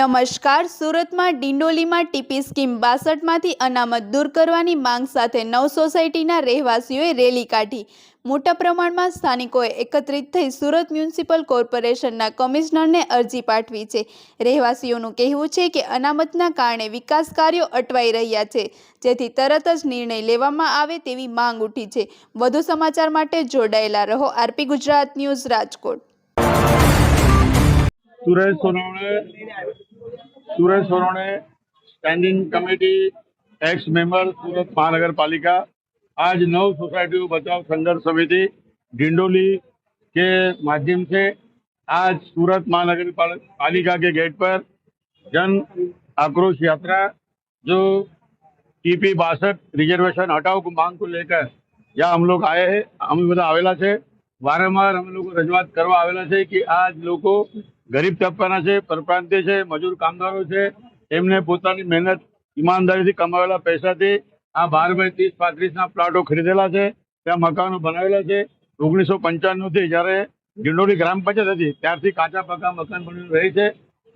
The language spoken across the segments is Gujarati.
નમસ્કાર, સુરતમાં ડિંડોલીમાં ટીપી સ્કીમ બાસઠમાંથી અનામત દૂર કરવાની માંગ સાથે નવ સોસાયટીના રહેવાસીઓએ રેલી કાઢી. મોટા પ્રમાણમાં સ્થાનિકોએ એકત્રિત થઈ સુરત મ્યુનિસિપલ કોર્પોરેશનના કમિશનરને અરજી પાઠવી છે. રહેવાસીઓનું કહેવું છે કે અનામતના કારણે વિકાસ કાર્યો અટવાઈ રહ્યા છે, જેથી તરત જ નિર્ણય લેવામાં આવે તેવી માંગ ઉઠી છે. વધુ સમાચાર માટે જોડાયેલા રહો RP Gujarat news Rajkot. Suresh Sonawane Suresh Sonawane standing committee ex member Surat મહાનગરપાલિકા, આજ નવ સોસાયટીઓ બચાવ સંઘર્ષ સમિતિ, ઢિંડોલી કે માધ્યમ છે, આજ સુરત મહાનગરપાલિકા કે ગેટ પર જન આક્રોશ યાત્રા, જો ટીપી બાસઠ રિઝર્વેશન હટાવ માંગ કો લેકર, જ્યાં હમ લોગ આયે હૈ, અમે બધા આવેલા છે. વારંવાર અમે લોકો રજૂઆત કરવા આવેલા છે કે આ લોકો ગરીબ તબક્કાના છે પરપ્રાંતિય છે, મજૂર કામદારો છે, એમને પોતાની મહેનત ઈમાનદારીથી કમાવેલા પૈસાથી આ બાર બાય ત્રીસ પાંત્રીસના પ્લાટો ખરીદેલા છે, ત્યાં મકાનો બનાવેલા છે. ઓગણીસો પંચાણું થી જ્યારે ગિંડોળી ગ્રામ પંચાયત હતી, ત્યારથી કાચા પાકા મકાન બની રહી છે.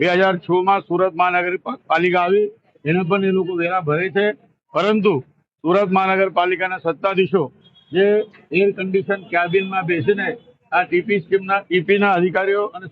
બે હજાર છ માં સુરત મહાનગરપાલિકા આવી, એના પણ એ લોકો વેરા ભરે છે. પરંતુ સુરત મહાનગરપાલિકાના સત્તાધીશો જે એર કન્ડિશન કેબિનમાં બેસીને આ ટીપી સ્કીમના ટીપીના અધિકારીઓ અને